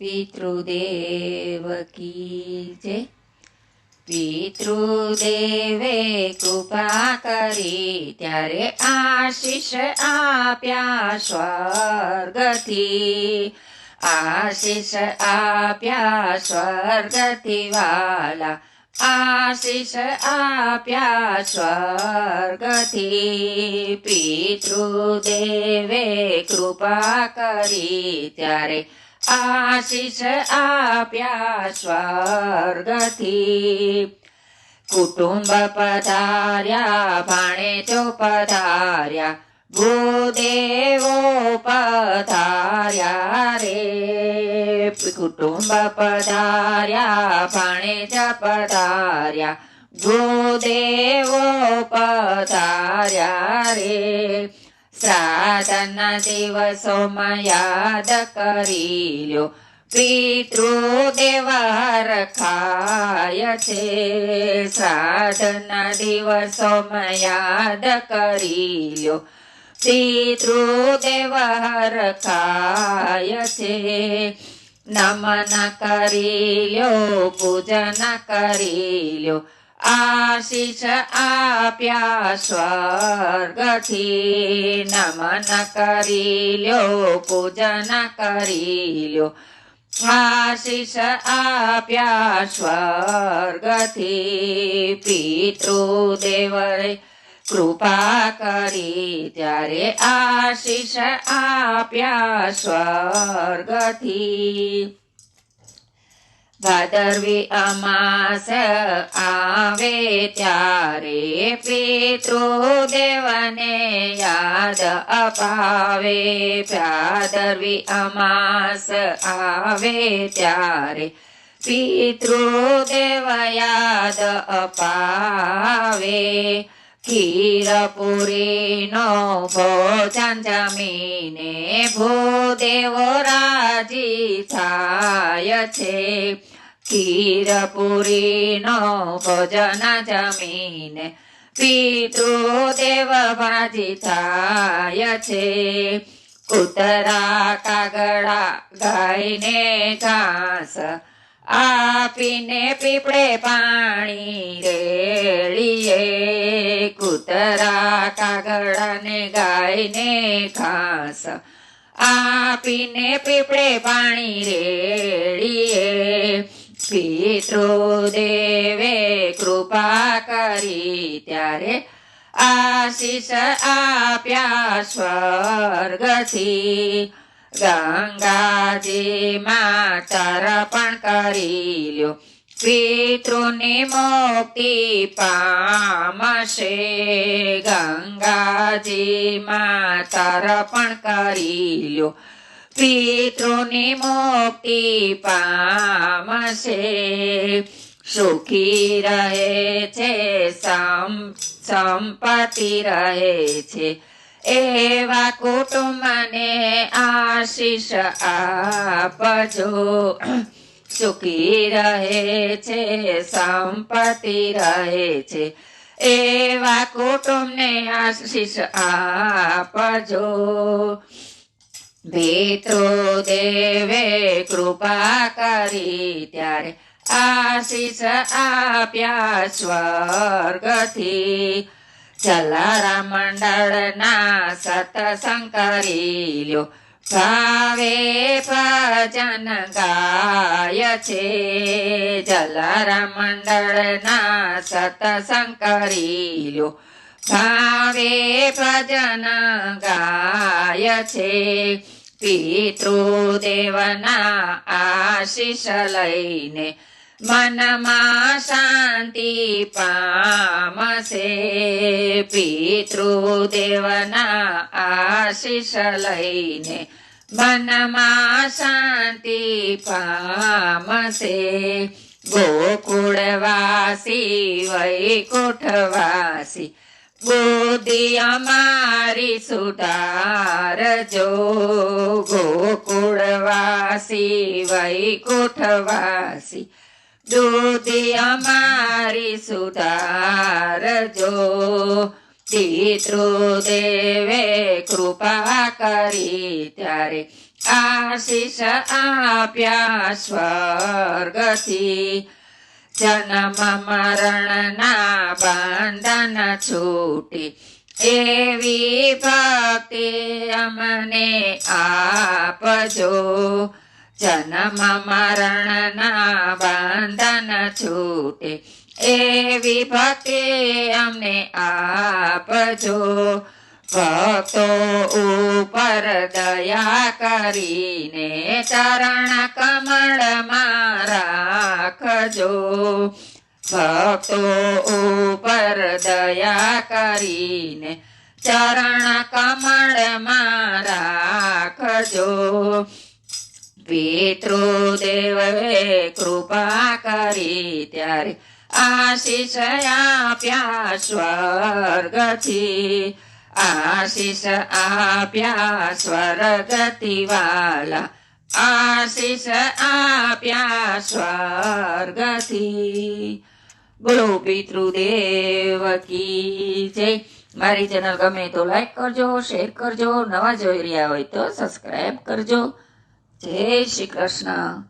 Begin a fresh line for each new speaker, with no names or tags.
પિતૃદેવ કી જય પિતૃદેવે કૃપા કરી ત્યારે આશીષ આપ્યા સ્વર્ગથી આશીષ આપ્યા સ્વર્ગથી વાલા આશીષ આપ્યા સ્વર્ગથી પિતૃદેવે કૃપા કરી ત્યારે આશીષ આપ્યા સ્વર્ગથી. કુટુંબ પધાર્યા ભાણેજો પધાર્યા, ભૂદેવો પધાર્યા રે. કુટુંબ પધાર્યા ભાણેજ પધાર્યા, ભૂદેવો પધાર્યા રે. શ્રાદ્ધના દિવસોમાં યાદ કરી લ્યો પિતૃદેવ ખાય છે શ્રાદ્ધના દિવસોમાં યાદ કરી લ્યો પિતૃદેવ ખાય છે નમન કરી લ્યો પૂજન કરી લ્યો આશીષ આપ્યા સ્વર્ગથી નમન કરી લ્યો પૂજન કરી લ્યો આશીષ આપ્યા સ્વર્ગથી પિતૃદેવરે કૃપા કરી ત્યારે આશીષ આપ્યા સ્વર્ગથી ભાદરવી અમાસ આવે ત્યારે પિતૃદેવને યાદ અપાવે ભાદરવી અમાસ આવે ત્યારે પિતૃદેવ યાદ અપાવે ખીરપુરીનો ભોજન જમીને ભૂદેવો રાજી થાય છે ખીરપુરીનો ભોજન જમીને પિતૃદેવ ભાજી થાય છે કૂતરા કાગડા ગાયને ઘાસ આપીને પીપળે પાણી રેળીએ કૂતરા કાગડાને ગાયને ઘાસ આપીને પીપળે પાણી રેડીએ. પિતૃદેવે કૃપા કરી ત્યારે આશીષ આપ્યા સ્વર્ગથી. ગંગાજીમાં તર્પણ કરી લ્યો પિતૃની મુક્તિ પામશે ગંગાજીમાં તર્પણ કરી લ્યો પિતૃની મુક્તિ પામશે સુખી રહે છે સંપત્તિ રહે છે એવા કુટુંબને આશીષ આપજો. સુખી રહે છે, સંપત્તિ રહે છે. એવા કુટુંબને આશીષ આપજો. દેવે કૃપા કરી ત્યારે આશીષ આપ્યા સ્વર્ગથી. જલારા મંડળના સતસંગ ભજન ગાય છે જલારા મંડળના સતસંગ લ્યો ભાવે ભજન ગાય છે પિતૃદેવના આશીષ લઈને મનમાં શાંતિ પામશે. પિતૃદેવના આશીષ લઈને મનમાં શાંતિ પામશે. ગોકુળવાસી, વૈકુંઠવાસી, બુદ્ધિ અમારી સુધારજો. ગોકુળવાસી, વૈકુંઠવાસી બુદ્ધિ અમારી સુધારજો દેવે કૃપા કરી ત્યારે આશીષ આપ્યા સ્વર્ગથી. જન્મ મરણના બંધન છૂટી. એવી ભક્તિ અમને આપજો. જન્મ મરણના બંધન છૂટે. એવી ભક્તિ અમને આપજો. ભક્તો ઉપર દયા કરીને ચરણ કમળમાં રાખજો. ભક્તો ઉપર દયા કરીને ચરણ કમળમાં રાખજો. પિતૃદેવે કૃપા કરી ત્યારે આશીષ આપ્યા સ્વર્ગથી. આશીષ આપ્યા સ્વર્ગથી વાલા. આશીષ આપ્યા સ્વર્ગથી. બોલો પિતૃદેવ કી જય. મારી ચેનલ ગમે તો લાઈક કરજો, શેર કરજો. નવા જોઈ રહ્યા હોય તો સબસ્ક્રાઈબ કરજો. જય શ્રી કૃષ્ણ.